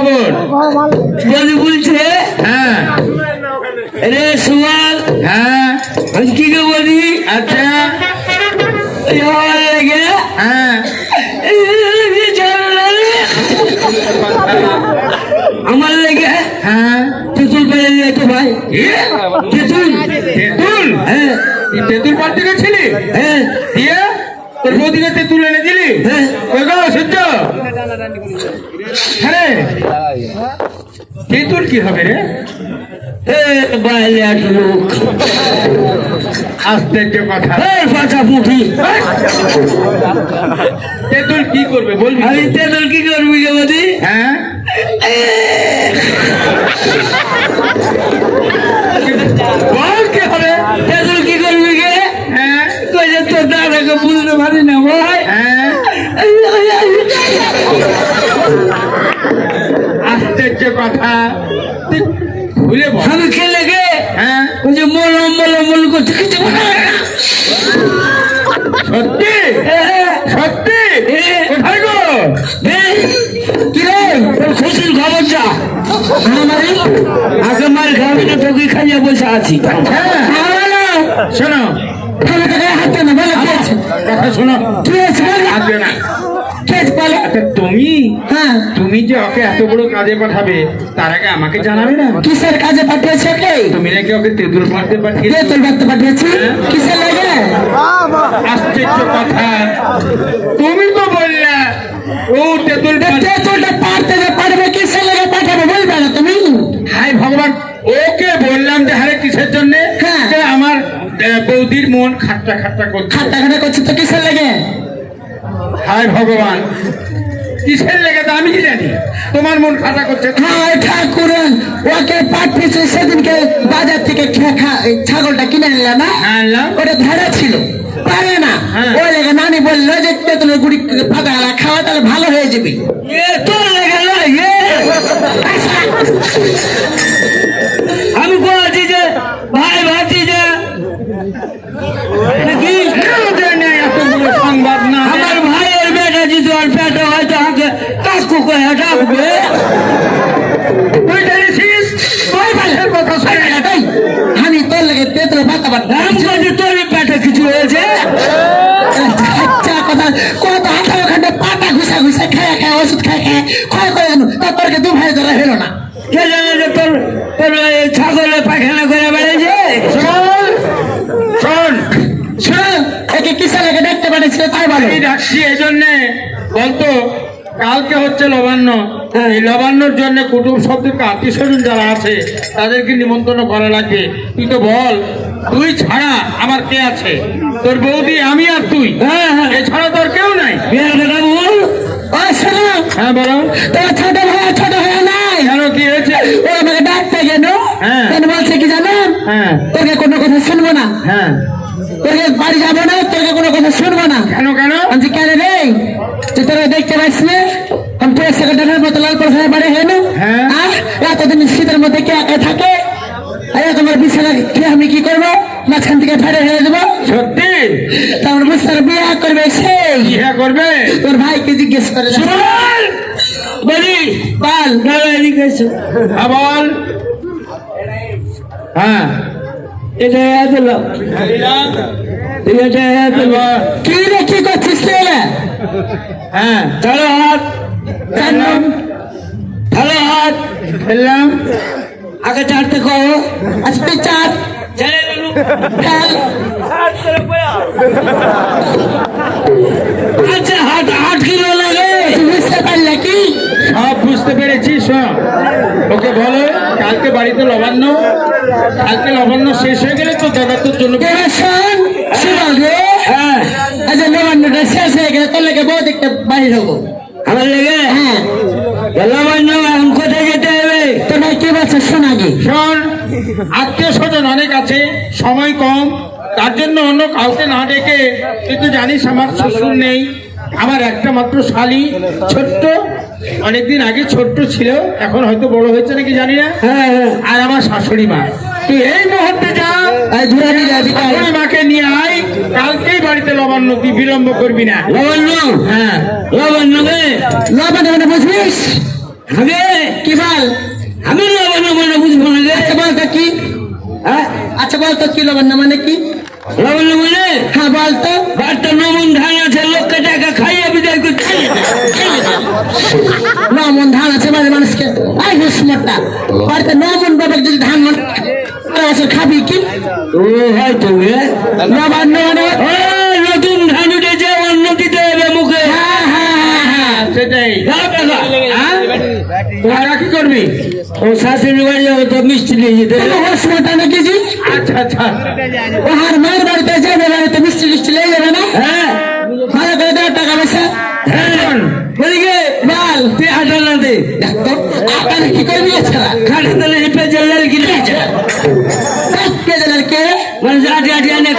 খবর। বলি বলছে হ্যাঁ। রে সুমাল হ্যাঁ। কি কে বলি? আচ্ছা। আমার লেগে হ্যাঁ। আমার লেগে হ্যাঁ। তেঁতুল পেয়ে যেত ভাই? তেঁতুল। তেঁতুল? হ্যাঁ। তেঁতুল পাড়তে গেছিলি? হ্যাঁ। দিয়ে? এনে দিলি? হ্যাঁ। গো হ্যাঁ। তেঁতুল কি হবে রে? বাইরে এক লোক আশ্চর্য কথা। এই পাঁচা পুঁটি। তেঁতুল কি করবে বলবি আমি তেঁতুল কি করবি বলি হ্যাঁ বল কি হবে তেঁতুল কি করবি কে হ্যাঁ কই যে তোর দাদাকে বুঝতে পারি না ভাই হ্যাঁ আশ্চর্য কথা তুই ভুলে বল আমি খেলে গে হ্যাঁ ওই কিছু মনে হয় না। সত্যি? সত্যি? কোথায় গো? কি রে? তোর খুশির খবর যা। আমারই আগে মার খাবি না তোকে খাইয়ে বসে আছি। হ্যাঁ। শোনো। হাতে না বলে? কথা শোনো। বল? আসবে না। আচ্ছা তুমি? হ্যাঁ। তুমি যে ওকে এত বড় কাজে পাঠাবে তার আগে আমাকে জানাবে না? কিসের কাজে পাঠিয়েছে কে তুমি নাকি ওকে তেঁতুল পাড়তে কে পাঠিয়েছো? তোর ব্যক্তি পাঠিয়েছি। কিসের লাগে? আশ্চর্য কথা। তুমি তো বললে ও তেঁতুল তেঁতুলটা পারতে যে পারবে কিসের লাগে পাঠাবো বলবে না তুমি? হাই ভগবান ওকে বললাম যে হারে কিসের জন্য? হ্যাঁ। যে আমার বৌদির মন খাট্টা খাট্টা করছে। খাট্টা খাট্টা করছে তো কিসের লাগে? হায় ভগবান। কিসের লেগে তো আমি কি জানি? তোমার মন খাটা করছে। হ্যাঁ ঠাকুর ওকে পাঠিয়েছে সেদিনকে বাজার থেকে ছাগলটা কিনে নিলে না হ্যাঁ আনলাম। ওটা ধরা ছিল। পারে না। হ্যাঁ। ওই লেগে নানি বলল যে তেঁতুলের গুড়ি ফাঁকা খাওয়া তাহলে ভালো হয়ে যাবে। তোর লেগে না এ আমি বলছি যে ভাই ভাবছি যে কি কেউদের নেই এতগুলো সংবাদ না আমার ভাইয়ের বেটা যদি ওর পেটে হয়তো আমাকে কাকু কয়ে ডাকবে তুই জেনেছিস ওই ভাইয়ের কথা শুনে না তাই আমি তোর লেগে তেতলে পাতা বলছি তোর পেটে কিছু হয়েছে কথা কত পাতা ঘুষা ঘুষা খায় খায় ওষুধ খায় খায় ক্ষয় করে দু ভাই ধরা হলো না? তোর তোর ছাগলে পায়খানা করে বেড়েছে? শোন শোন। শোনো একে কিসে লেগে দেখতে পাঠিয়েছিল তাই বলো। আমি ডাকছি এই জন্যে বলতো কালকে হচ্ছে লবান্ন। হ্যাঁ। এই লবান্নর জন্য কুটুম শব্দকে আত্মীয় স্বজন যারা আছে তাদেরকে নিমন্ত্রণ করা লাগবে। তুই তো বল তুই ছাড়া আমার কে আছে? তোর বৌদি আমি আর তুই। হ্যাঁ হ্যাঁ। এছাড়া তোর কেউ নাই। বিয়ে বেটা বল ও শোনো। হ্যাঁ বলো। তোমার ছোট ভাই ছোট ভাই নাই। কেন কি হয়েছে? ও আমাকে ডাকতে গেল হ্যাঁ। বলছে কি জানো? হ্যাঁ। তোকে কোনো কথা শুনব না। হ্যাঁ। তোকে বাড়ি যাব না তোকে কোনো কথা শুনব না। কেন কেন? আমি কেন রে? তুই তোরা দেখতে না? আমি মতো লাল বাড়ি হ্যাঁ। এতদিন শীতের মধ্যে কে একা থাকে? আরে তোমার বিছানা কে আমি কি করব? মাঝখান থেকে ফেরে হয়ে যাব সত্যি? তারপর বুঝতে বিয়ে করবে সেই ইহা করবে? তোর ভাইকে জিজ্ঞেস করে বলি! বল। হ্যাঁ, বল। হ্যাঁ। এটা এত লোক এটা এত লোক কি রে কি করছিস হ্যাঁ চলো হাত। ভালো হাত। ফেললাম আগে চারটে করো আজকে চার। ফেল। আচ্ছা হাট আট কিলো লাগে বুঝতে পারলে কি? সব বুঝতে পেরেছি শোন। ওকে বলো কালকে বাড়িতে লবান্ন কালকে লবান্ন শেষ হয়ে গেলে তো দাদা তোর জন্য হ্যাঁ। আচ্ছা নবান্নটা শেষ হয়ে গেলে তোর লেগে বহুত একটা বাড়ি হব। আমার লেগে? হ্যাঁ নবান্ন এখন কোথায় যেতে হবে তোমার কি বলছে শোন আগে। শোন আত্মীয় স্বজন অনেক আছে সময় কম। তার জন্য অন্য কাউকে না ডেকে তুই তো জানিস আমার শ্বশুর নেই। আমার একটা মাত্র শালি ছোট্ট। অনেকদিন আগে ছোট্ট ছিল এখন হয়তো বড় হয়েছে নাকি জানি না। হ্যাঁ হ্যাঁ। আর আমার শাশুড়ি মা। তুই এই মুহূর্তে যা। শাশুড়ি মাকে নিয়ে আয়। কালকেই বাড়িতে লবান্ন তুই বিলম্ব করবি না। লবণ্য হ্যাঁ। লবণ্য গে লবণ্য মানে বুঝিস আমি কি বল আমি লবণ মানে বুঝব না রে আচ্ছা বল তো কি? হ্যাঁ? আচ্ছা বল তো কি লবণ মানে কি? লবণ মানে? হ্যাঁ বল তো বারটা নমন ধান আছে লোককে টাকা খাইয়ে বিদায় করছে নমন ধান আছে মানে মানুষকে। আই হুসমটা বাড়িতে নমন বাবা যদি ধান মন খাবি কি? ও হয়তো নবান্ন মানে ও, নতুন ধান উঠেছে উন্নতি দেবে মুখে হ্যাঁ হ্যাঁ হ্যাঁ সেটাই দাও টাকা হ্যাঁ শাশুড়ি ও শাশুড়ি বাড়ি যাব তো মিষ্টি নিয়ে যেতে। ওটা না কেজি আচ্ছা আচ্ছা। ও আর মায়ের বাড়িতে যাবে বাড়িতে মিষ্টি টিষ্টি নিয়ে যাবে না? হ্যাঁ। ভালো করে দেওয়ার টাকা পয়সা? হ্যাঁ। বলিকে বাল তুই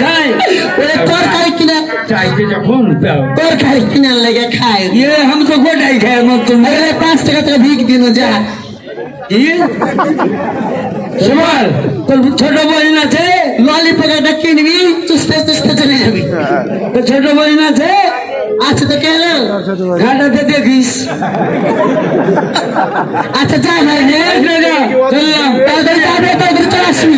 খায়। ওরে তো গোটাই খাই পাঁচ টাকা টাকা ভিক দিন যা। ইয়ে তোর ছোট বোন আছে ললিপপ একটা কিনবি চুষতে চুষতে চলে যাবি তোর ছোট বোন আছে আছে তো কেন ঘাটাতে দেখিস আচ্ছা যা ভাই চললাম তাড়াতাড়ি চলে আসবি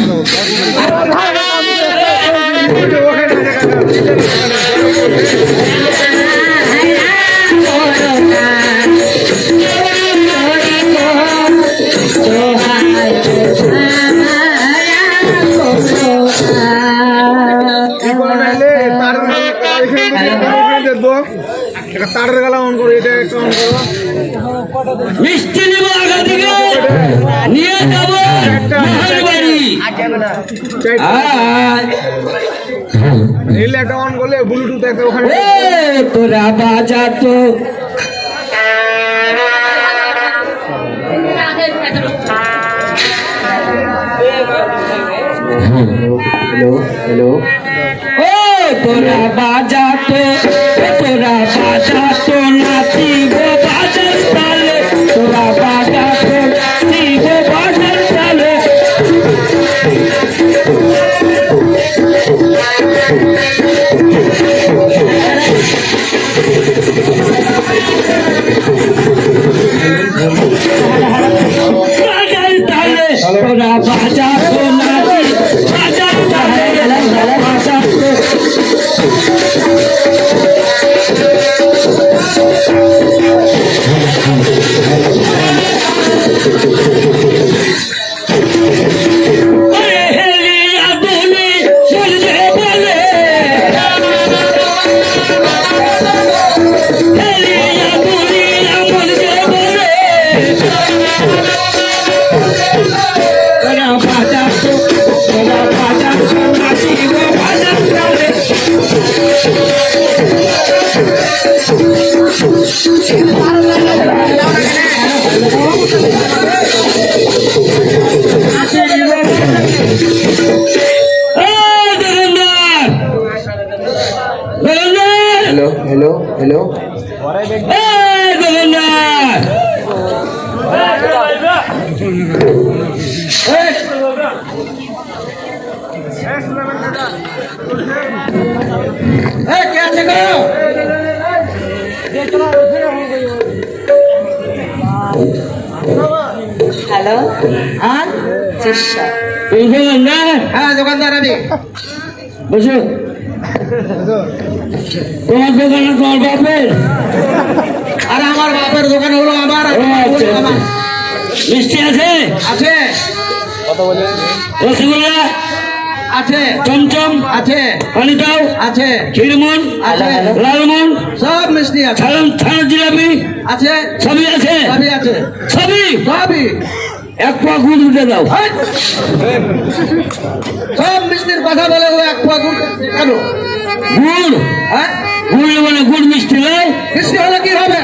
নিয়ে যাব। মহার বাড়ি আয়। এই একটা অন করলে ব্লুটুথ একটা ওখানে তোরা বাজা তো। ও তোরা বাজা তো। তোরা বাজা তো নাচি বাজার তালে বাজার হ্যালো হ্যালো হ্যাঁ? চেষ্টা হ্যাঁ দোকানদার আমি বসো তোমার দোকানে তোমার বাপের আর আমার বাপের দোকান হলো আমার ও, আচ্ছা, আমার। মিষ্টি আছে? আছে। রসগোল্লা? আছে। চমচম? আছে। পানিটাও আছে। ক্ষীরমন আছে। লালমন সব মিষ্টি আছে। ছাড়ন ছাড় জিলাপি। আছে। সবই আছে? সবই আছে। সবই? সবই। এক পা গুড় উঠে দাও! সব মিষ্টির কথা বলে ও এক পোয়া গুড়। কেন? গুড়? হ্যাঁ? গুড় মানে গুড় মিষ্টি নয়? মিষ্টি হলে কি হবে?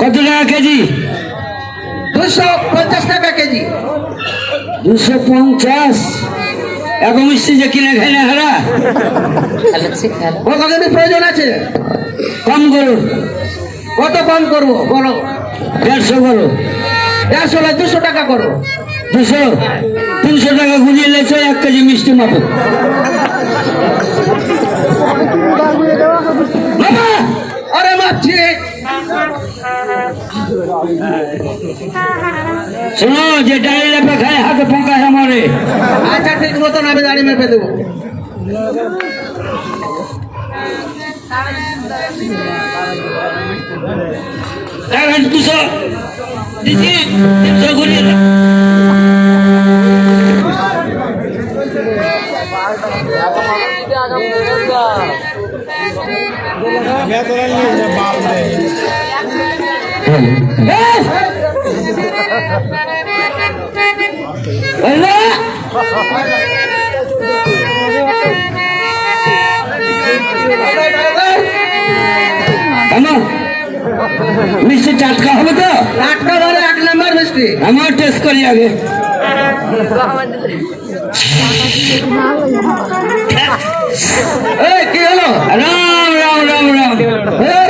কত টাকা কেজি? দুশো পঞ্চাশ টাকা কেজি। দুশো পঞ্চাশ? এত মিষ্টি যে কিনে না হারা? খেলা প্রয়োজন আছে কম করো কত কম করব? বলো। দেড়শো করো দেড়শো না দুশো টাকা করো। দুশো? তিনশো টাকা গুঁজিয়ে লেছো এক কেজি মিষ্টি মাপো। আরে মাছি শোনো যে ডালি লেপে খায় হাতে পোকা মরে আচ্ছা ঠিক মতন আমি দাঁড়িয়ে মেপে দেবো। দুশো। হ্যালো? আমার মিষ্টি টাটকা হবে তো আটটা মিস্ত্রি আমার টেস্ট করি আগে। কি হলো? রাম রাম রাম রাম।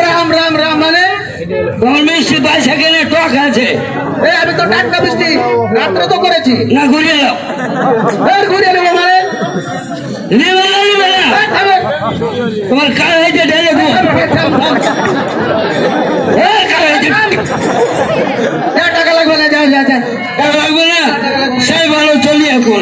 রাম রাম রাম মানে? তোমার মিষ্টি পাঁচ সেকেন্ডে টক আছে। আমি তো টাটকা মিস্ত্রি রাত্র তো করেছি। না, ঘুরিয়ে দাও ঘুরিয়ে নেব মানে। তোমার কার হয়েছে ঢেলে গো এ, থাম, থাম। এ, কার হয়েছে যা টাকা লাগবে না সেই ভালো চলি এখন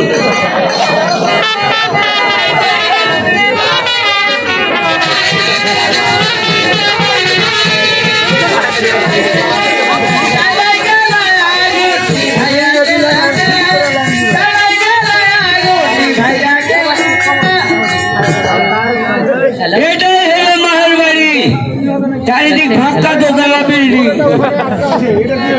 চারিদিক ফাঁকা দোতলা বিল্ডিং এটা দিয়ে